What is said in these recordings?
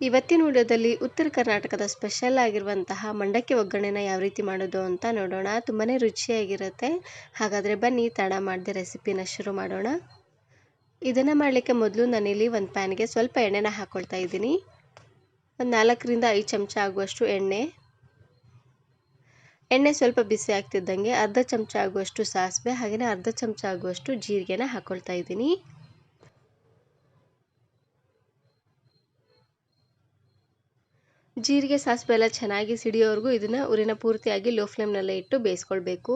ಇವತ್ತಿನ ವಿಡಿಯೋದಲ್ಲಿ ಉತ್ತರ ಕರ್ನಾಟಕದ ಸ್ಪೆಷಲ್ ಆಗಿರುವಂತಹ ಮಂಡಕ್ಕಿ ಒಗ್ಗರಣೆನ ಯಾವ ರೀತಿ ಮಾಡೋದು ಅಂತ ನೋಡೋಣ. ತುಂಬಾ ರುಚಿಯಾಗಿರುತ್ತೆ. ಹಾಗಾದರೆ ಬನ್ನಿ, ತಡ ಮಾಡಿದೆ ರೆಸಿಪಿನ ಶುರು ಮಾಡೋಣ. ಇದನ್ನು ಮಾಡಲಿಕ್ಕೆ ಮೊದಲು ನಾನಿಲ್ಲಿ ಒಂದು ಪ್ಯಾನ್ಗೆ ಸ್ವಲ್ಪ ಎಣ್ಣೆನ ಹಾಕ್ಕೊಳ್ತಾ ಇದ್ದೀನಿ. ಒಂದು ನಾಲ್ಕರಿಂದ ಐದು ಚಮಚ ಆಗುವಷ್ಟು ಎಣ್ಣೆ. ಎಣ್ಣೆ ಸ್ವಲ್ಪ ಬಿಸಿ ಆಗ್ತಿದ್ದಂಗೆ ಅರ್ಧ ಚಮಚ ಆಗುವಷ್ಟು ಸಾಸಿವೆ ಹಾಗೆಯೇ ಅರ್ಧ ಚಮಚ ಆಗುವಷ್ಟು ಜೀರಿಗೆನ ಹಾಕ್ಕೊಳ್ತಾ ಇದ್ದೀನಿ. ಜೀರಿಗೆ ಸಾಸಿವೆ ಎಲ್ಲ ಚೆನ್ನಾಗಿ ಸಿಡಿಯೋವರೆಗೂ ಇದನ್ನು ಉರಿನ ಪೂರ್ತಿಯಾಗಿ ಲೋ ಫ್ಲೇಮ್ನಲ್ಲೇ ಇಟ್ಟು ಬೇಯಿಸ್ಕೊಳ್ಬೇಕು.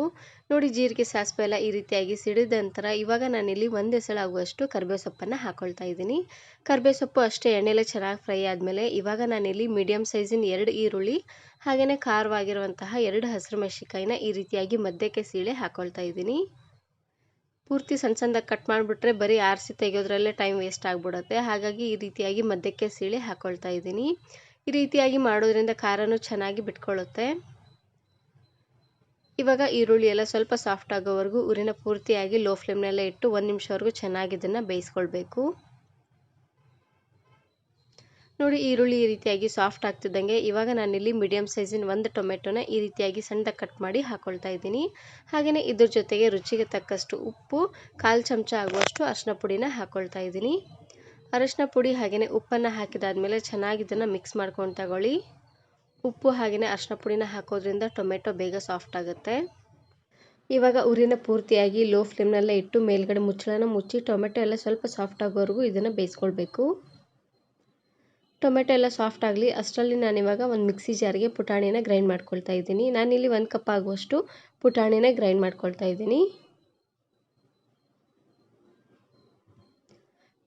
ನೋಡಿ ಜೀರಿಗೆ ಸಾಸಿವೆ ಎಲ್ಲ ಈ ರೀತಿಯಾಗಿ ಸಿಡಿದ ನಂತರ ಇವಾಗ ನಾನಿಲ್ಲಿ ಒಂದು ಎಸಳಾಗುವಷ್ಟು ಕರಿಬೇವು ಸೊಪ್ಪನ್ನು ಹಾಕ್ಕೊಳ್ತಾ ಇದ್ದೀನಿ. ಕರಿಬೇವು ಸೊಪ್ಪು ಅಷ್ಟೇ ಎಣ್ಣೆಲೆ ಚೆನ್ನಾಗಿ ಫ್ರೈ ಆದಮೇಲೆ ಇವಾಗ ನಾನಿಲ್ಲಿ ಮೀಡಿಯಮ್ ಸೈಜಿನ ಎರಡು ಈರುಳ್ಳಿ ಹಾಗೆಯೇ ಖಾರವಾಗಿರುವಂತಹ ಎರಡು ಹಸಿರು ಮೆಣಸಿಕಾಯಿನ ಈ ರೀತಿಯಾಗಿ ಮಧ್ಯಕ್ಕೆ ಸೀಳೆ ಹಾಕ್ಕೊಳ್ತಾ ಇದ್ದೀನಿ. ಪೂರ್ತಿ ಸಣ್ಣ ಸಣ್ಣದಾಗಿ ಕಟ್ ಮಾಡಿಬಿಟ್ರೆ ಬರೀ ಆರಿಸಿ ತೆಗೆಯೋದ್ರಲ್ಲೇ ಟೈಮ್ ವೇಸ್ಟ್ ಆಗಿಬಿಡುತ್ತೆ. ಹಾಗಾಗಿ ಈ ರೀತಿಯಾಗಿ ಮಧ್ಯಕ್ಕೆ ಸೀಳೆ ಹಾಕ್ಕೊಳ್ತಾ ಇದ್ದೀನಿ. ಈ ರೀತಿಯಾಗಿ ಮಾಡೋದ್ರಿಂದ ಖಾರನೂ ಚೆನ್ನಾಗಿ ಬಿಟ್ಕೊಳ್ಳುತ್ತೆ. ಇವಾಗ ಈರುಳ್ಳಿ ಎಲ್ಲ ಸ್ವಲ್ಪ ಸಾಫ್ಟ್ ಆಗೋವರೆಗೂ ಉರಿನ ಪೂರ್ತಿಯಾಗಿ ಲೋ ಫ್ಲೇಮ್ನಲ್ಲೇ ಇಟ್ಟು ಒಂದು ನಿಮಿಷವರೆಗೂ ಚೆನ್ನಾಗಿ ಇದನ್ನು ಬೇಯಿಸ್ಕೊಳ್ಬೇಕು. ನೋಡಿ ಈರುಳ್ಳಿ ಈ ರೀತಿಯಾಗಿ ಸಾಫ್ಟ್ ಆಗ್ತಿದ್ದಂಗೆ ಇವಾಗ ನಾನಿಲ್ಲಿ ಮೀಡಿಯಮ್ ಸೈಜಿನ ಒಂದು ಟೊಮೆಟೊನ ಈ ರೀತಿಯಾಗಿ ಸಣ್ಣದ ಕಟ್ ಮಾಡಿ ಹಾಕ್ಕೊಳ್ತಾ ಇದ್ದೀನಿ. ಹಾಗೆಯೇ ಇದ್ರ ಜೊತೆಗೆ ರುಚಿಗೆ ತಕ್ಕಷ್ಟು ಉಪ್ಪು, ಕಾಲು ಚಮಚ ಆಗುವಷ್ಟು ಅರಿಶಿನ ಪುಡಿನ ಹಾಕ್ಕೊಳ್ತಾ ಇದ್ದೀನಿ. ಅರಶಿನ ಪುಡಿ ಹಾಗೆಯೇ ಉಪ್ಪನ್ನು ಹಾಕಿದಾದ್ಮೇಲೆ ಚೆನ್ನಾಗಿ ಇದನ್ನು ಮಿಕ್ಸ್ ಮಾಡ್ಕೊಂಡು ತಗೊಳ್ಳಿ. ಉಪ್ಪು ಹಾಗೆಯೇ ಅರಿಶಿನ ಪುಡಿನ ಹಾಕೋದ್ರಿಂದ ಟೊಮೆಟೊ ಬೇಗ ಸಾಫ್ಟ್ ಆಗುತ್ತೆ. ಇವಾಗ ಉರಿನ ಪೂರ್ತಿಯಾಗಿ ಲೋ ಫ್ಲೇಮ್ನಲ್ಲೇ ಇಟ್ಟು ಮೇಲ್ಗಡೆ ಮುಚ್ಚಳನ ಮುಚ್ಚಿ ಟೊಮೆಟೊ ಎಲ್ಲ ಸ್ವಲ್ಪ ಸಾಫ್ಟ್ ಆಗೋವರೆಗೂ ಇದನ್ನು ಬೇಯಿಸ್ಕೊಳ್ಬೇಕು. ಟೊಮೆಟೊ ಎಲ್ಲ ಸಾಫ್ಟ್ ಆಗಲಿ, ಅಷ್ಟರಲ್ಲಿ ನಾನಿವಾಗ ಒಂದು ಮಿಕ್ಸಿ ಜಾರಿಗೆ ಪುಟಾಣಿನ ಗ್ರೈಂಡ್ ಮಾಡ್ಕೊಳ್ತಾ ಇದ್ದೀನಿ. ನಾನಿಲ್ಲಿ ಒಂದು ಕಪ್ ಆಗುವಷ್ಟು ಪುಟಾಣಿನ ಗ್ರೈಂಡ್ ಮಾಡ್ಕೊಳ್ತಾ ಇದ್ದೀನಿ.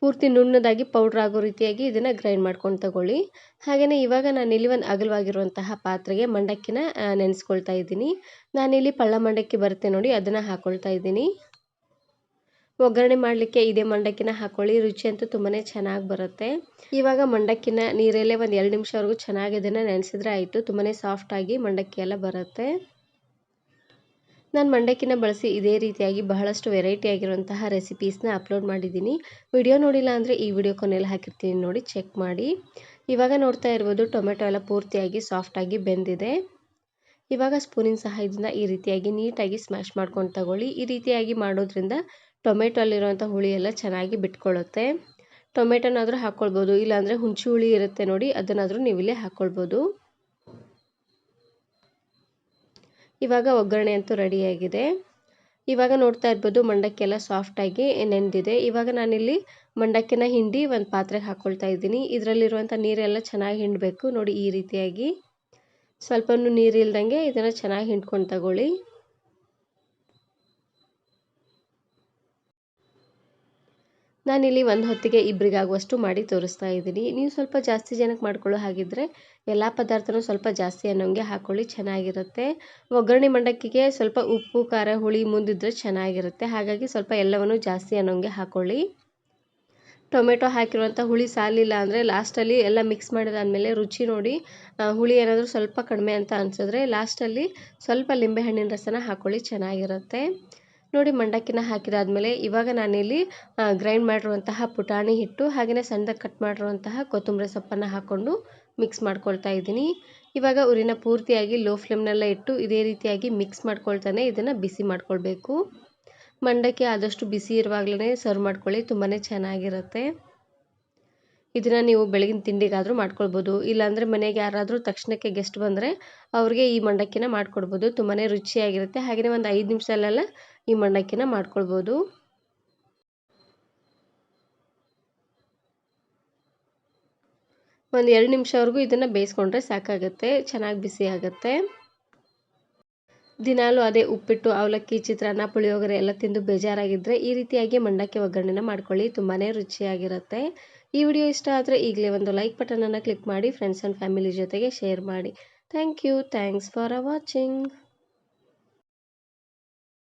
ಪೂರ್ತಿ ನುಣ್ಣದಾಗಿ ಪೌಡ್ರ್ ಆಗೋ ರೀತಿಯಾಗಿ ಇದನ್ನು ಗ್ರೈಂಡ್ ಮಾಡ್ಕೊಂಡು ತಗೊಳ್ಳಿ. ಹಾಗೆಯೇ ಇವಾಗ ನಾನು ಇಲ್ಲಿ ಒಂದು ಅಗಲವಾಗಿರುವಂತಹ ಪಾತ್ರೆಗೆ ಮಂಡಕ್ಕಿನ ನೆನೆಸ್ಕೊಳ್ತಾ ಇದ್ದೀನಿ. ನಾನಿಲ್ಲಿ ಪಳ್ಳ ಮಂಡಕ್ಕಿ ಬರುತ್ತೆ ನೋಡಿ, ಅದನ್ನು ಹಾಕ್ಕೊಳ್ತಾ ಇದ್ದೀನಿ. ಒಗ್ಗರಣೆ ಮಾಡಲಿಕ್ಕೆ ಇದೇ ಮಂಡಕ್ಕಿನ ಹಾಕ್ಕೊಳ್ಳಿ ರುಚಿ ಅಂತೂ ತುಂಬಾ ಚೆನ್ನಾಗಿ ಬರುತ್ತೆ. ಇವಾಗ ಮಂಡಕ್ಕಿನ ನೀರಲ್ಲೇ ಒಂದು ಎರಡು ನಿಮಿಷವರೆಗೂ ಚೆನ್ನಾಗಿ ಇದನ್ನು ನೆನೆಸಿದ್ರೆ ಆಯಿತು ತುಂಬಾ ಸಾಫ್ಟಾಗಿ ಮಂಡಕ್ಕಿ ಎಲ್ಲ ಬರುತ್ತೆ. ನಾನು ಮಂಡಕ್ಕಿನ ಬಳಸಿ ಇದೇ ರೀತಿಯಾಗಿ ಬಹಳಷ್ಟು ವೆರೈಟಿ ಆಗಿರುವಂತಹ ರೆಸಿಪೀಸ್ನ ಅಪ್ಲೋಡ್ ಮಾಡಿದ್ದೀನಿ. ವಿಡಿಯೋ ನೋಡಿಲ್ಲ ಅಂದರೆ ಈ ವಿಡಿಯೋ ಕೊನೆಯಲ್ಲಿ ಹಾಕಿರ್ತೀನಿ ನೋಡಿ ಚೆಕ್ ಮಾಡಿ. ಇವಾಗ ನೋಡ್ತಾ ಇರ್ಬೋದು ಟೊಮೆಟೊ ಎಲ್ಲ ಪೂರ್ತಿಯಾಗಿ ಸಾಫ್ಟಾಗಿ ಬೆಂದಿದೆ. ಇವಾಗ ಸ್ಪೂನಿನ ಸಹಾಯದಿಂದ ಈ ರೀತಿಯಾಗಿ ನೀಟಾಗಿ ಸ್ಮ್ಯಾಶ್ ಮಾಡ್ಕೊಂಡು ತಗೊಳ್ಳಿ. ಈ ರೀತಿಯಾಗಿ ಮಾಡೋದ್ರಿಂದ ಟೊಮೆಟೊ ಅಲ್ಲಿರುವಂಥ ಹುಳಿ ಎಲ್ಲ ಚೆನ್ನಾಗಿ ಬಿಟ್ಕೊಳ್ಳುತ್ತೆ. ಟೊಮೆಟೊನಾದರೂ ಹಾಕ್ಕೊಳ್ಬೋದು, ಇಲ್ಲಾಂದರೆ ಹುಣಸೆ ಹುಳಿ ಇರುತ್ತೆ ನೋಡಿ, ಅದನ್ನಾದರೂ ನೀವಿಲ್ಲೇ ಹಾಕ್ಕೊಳ್ಬೋದು. ಇವಾಗ ಒಗ್ಗರಣೆ ಅಂತೂ ರೆಡಿಯಾಗಿದೆ ಇವಾಗ ನೋಡ್ತಾ ಇರ್ಬೋದು ಮಂಡಕ್ಕಿ ಎಲ್ಲ ಸಾಫ್ಟಾಗಿ ನೆಂದಿದೆ. ಇವಾಗ ನಾನಿಲ್ಲಿ ಮಂಡಕ್ಕಿನ ಹಿಂಡಿ ಒಂದು ಪಾತ್ರೆಗೆ ಹಾಕ್ಕೊಳ್ತಾ ಇದ್ದೀನಿ. ಇದರಲ್ಲಿರುವಂಥ ನೀರೆಲ್ಲ ಚೆನ್ನಾಗಿ ಹಿಂಡಬೇಕು. ನೋಡಿ ಈ ರೀತಿಯಾಗಿ. ಸ್ವಲ್ಪನೂ ನೀರಿಲ್ದಂಗೆ ಇದನ್ನು ಚೆನ್ನಾಗಿ ಹಿಂಡ್ಕೊಂಡು ತಗೊಳ್ಳಿ. ನಾನಿಲ್ಲಿ ಒಂದು ಹೊತ್ತಿಗೆ ಇಬ್ಬರಿಗಾಗುವಷ್ಟು ಮಾಡಿ ತೋರಿಸ್ತಾ ಇದ್ದೀನಿ. ನೀವು ಸ್ವಲ್ಪ ಜಾಸ್ತಿ ಜನಕ್ಕೆ ಮಾಡ್ಕೊಳ್ಳೋ ಹಾಗಿದ್ದರೆ ಎಲ್ಲ ಪದಾರ್ಥನೂ ಸ್ವಲ್ಪ ಜಾಸ್ತಿ ಅನ್ನೋಂಗೆ ಹಾಕ್ಕೊಳ್ಳಿ ಚೆನ್ನಾಗಿರುತ್ತೆ. ಒಗ್ಗರಣೆ ಮಂಡಕ್ಕಿಗೆ ಸ್ವಲ್ಪ ಉಪ್ಪು, ಖಾರ, ಹುಳಿ ಮುಂದಿದ್ರೆ ಚೆನ್ನಾಗಿರುತ್ತೆ. ಹಾಗಾಗಿ ಸ್ವಲ್ಪ ಎಲ್ಲವನ್ನು ಜಾಸ್ತಿ ಅನ್ನೋಂಗೆ ಹಾಕ್ಕೊಳ್ಳಿ ಟೊಮೆಟೊ ಹಾಕಿರುವಂಥ ಹುಳಿ ಸಾಲಿಲ್ಲ ಅಂದರೆ ಲಾಸ್ಟಲ್ಲಿ ಎಲ್ಲ ಮಿಕ್ಸ್ ಮಾಡಿದಾದಮೇಲೆ ರುಚಿ ನೋಡಿ ಹುಳಿ ಏನಾದರೂ ಸ್ವಲ್ಪ ಕಡಿಮೆ ಅಂತ ಅನಿಸಿದ್ರೆ ಲಾಸ್ಟಲ್ಲಿ ಸ್ವಲ್ಪ ಲಿಂಬೆಹಣ್ಣಿನ ರಸನ ಹಾಕ್ಕೊಳ್ಳಿ ಚೆನ್ನಾಗಿರುತ್ತೆ. ನೋಡಿ ಮಂಡಕ್ಕಿನ ಹಾಕಿದಾದ್ಮೇಲೆ ಇವಾಗ ನಾನಿಲ್ಲಿ ಗ್ರೈಂಡ್ ಮಾಡಿರುವಂತಹ ಪುಟಾಣಿ ಹಿಟ್ಟು ಹಾಗೆಯೇ ಸಣ್ಣದ ಕಟ್ ಮಾಡಿರುವಂತಹ ಕೊತ್ತಂಬರಿ ಸೊಪ್ಪನ್ನು ಹಾಕ್ಕೊಂಡು ಮಿಕ್ಸ್ ಮಾಡ್ಕೊಳ್ತಾ ಇದ್ದೀನಿ. ಇವಾಗ ಉರಿನ ಪೂರ್ತಿಯಾಗಿ ಲೋ ಫ್ಲೇಮ್ನೆಲ್ಲ ಇಟ್ಟು ಇದೇ ರೀತಿಯಾಗಿ ಮಿಕ್ಸ್ ಮಾಡ್ಕೊಳ್ತಾನೆ ಇದನ್ನು ಬಿಸಿ ಮಾಡ್ಕೊಳ್ಬೇಕು. ಮಂಡಕ್ಕಿ ಆದಷ್ಟು ಬಿಸಿ ಇರುವಾಗಲೇ ಸರ್ವ್ ಮಾಡ್ಕೊಳ್ಳಿ ತುಂಬಾ ಚೆನ್ನಾಗಿರುತ್ತೆ. ಇದನ್ನು ನೀವು ಬೆಳಗಿನ ತಿಂಡಿಗಾದರೂ ಮಾಡ್ಕೊಳ್ಬೋದು. ಇಲ್ಲಾಂದರೆ ಮನೆಗೆ ಯಾರಾದರೂ ತಕ್ಷಣಕ್ಕೆ ಗೆಸ್ಟ್ ಬಂದರೆ ಅವ್ರಿಗೆ ಈ ಮಂಡಕ್ಕಿನ ಮಾಡಿಕೊಡ್ಬೋದು. ತುಂಬಾ ರುಚಿಯಾಗಿರುತ್ತೆ. ಹಾಗೆಯೇ ಒಂದು ಐದು ನಿಮಿಷದಲ್ಲೆಲ್ಲ ಈ ಮಂಡಕ್ಕಿನ ಮಾಡ್ಕೊಳ್ಬೋದು. ಒಂದು ಎರಡು ನಿಮಿಷವರೆಗೂ ಇದನ್ನು ಬೇಯಿಸ್ಕೊಂಡ್ರೆ ಸಾಕಾಗುತ್ತೆ, ಚೆನ್ನಾಗಿ ಬಿಸಿ ಆಗುತ್ತೆ. ದಿನಾಲೂ ಅದೇ ಉಪ್ಪಿಟ್ಟು, ಅವಲಕ್ಕಿ, ಚಿತ್ರಾನ್ನ, ಪುಳಿಯೋಗರೆ ಎಲ್ಲ ತಿಂದು ಬೇಜಾರಾಗಿದ್ದರೆ ಈ ರೀತಿಯಾಗಿ ಮಂಡಕ್ಕಿ ಒಗ್ಗರಣೆನ ಮಾಡ್ಕೊಳ್ಳಿ ತುಂಬಾ ರುಚಿಯಾಗಿರುತ್ತೆ. ಈ ವಿಡಿಯೋ ಇಷ್ಟ ಆದರೆ ಈಗಲೇ ಒಂದು ಲೈಕ್ ಬಟನನ್ನು ಕ್ಲಿಕ್ ಮಾಡಿ ಫ್ರೆಂಡ್ಸ್ ಆ್ಯಂಡ್ ಫ್ಯಾಮಿಲಿ ಜೊತೆಗೆ ಶೇರ್ ಮಾಡಿ. Thank you thanks for watching